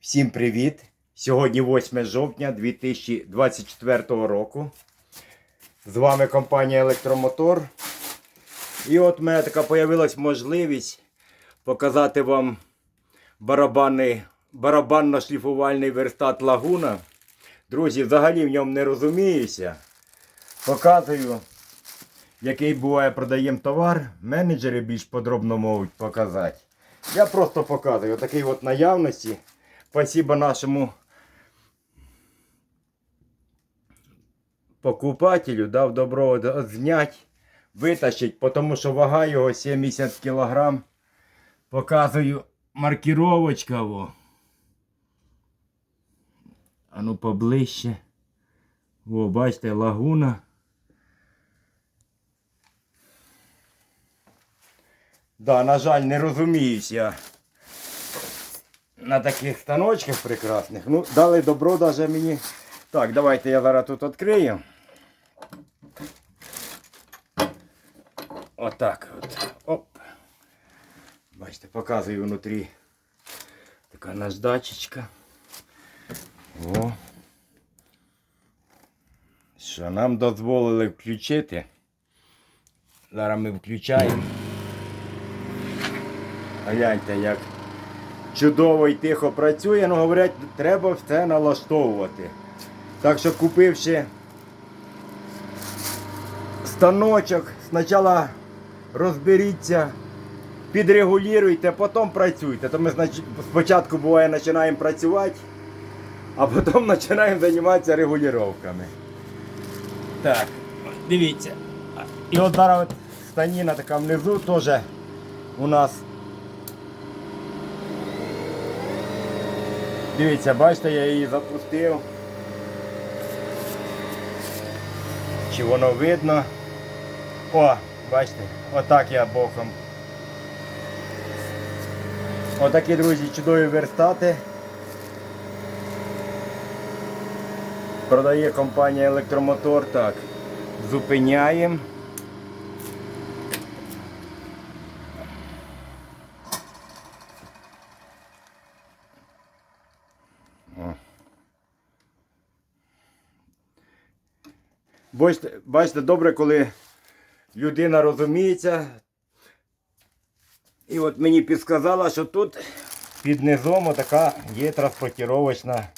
Всім привіт! Сьогодні 8 жовтня 2024 року. З вами компанія Електромотор. І от в мене така появилась можливість показати вам барабанно-шліфувальний верстат Лагуна. Друзі, взагалі в ньому не розуміюся. Показую, який буває продаємо товар. Менеджери більш подробно можуть показати. Я просто показую такий от наявності. Спасибо нашому покупателю дав добро знять, витащить, тому що вага його 70 кг. Показую маркіровочка. Во. А ну поближче. О, бачите, лагуна. Да, на жаль, не розуміюсь я на таких станочках прекрасних. Ну, дали добро даже мені. Так, давайте я зараз тут відкрию. Отак от. Оп. Бачите, показую внутрі. Така наждачечка. О. Що нам дозволили включити. Зараз ми включаємо. Гляньте, як чудово і тихо працює, але говорять, треба все налаштовувати. Так що купивши станочок, спочатку розберіться, підрегулюйте, потім працюйте. То ми спочатку буває починаємо працювати, а потім починаємо займатися регулюваннями. Так, дивіться. І от зараз станіна така внизу теж у нас Дивіться, бачите, я її запустив. Чи воно видно? О, бачите, отак я боком. Отакі, друзі, чудові верстати. Продає компанія Електромотор. Так, зупиняємо. Бачите, бачите, добре, коли людина розуміється. І от мені підсказала, що тут під низом така є транспортировочна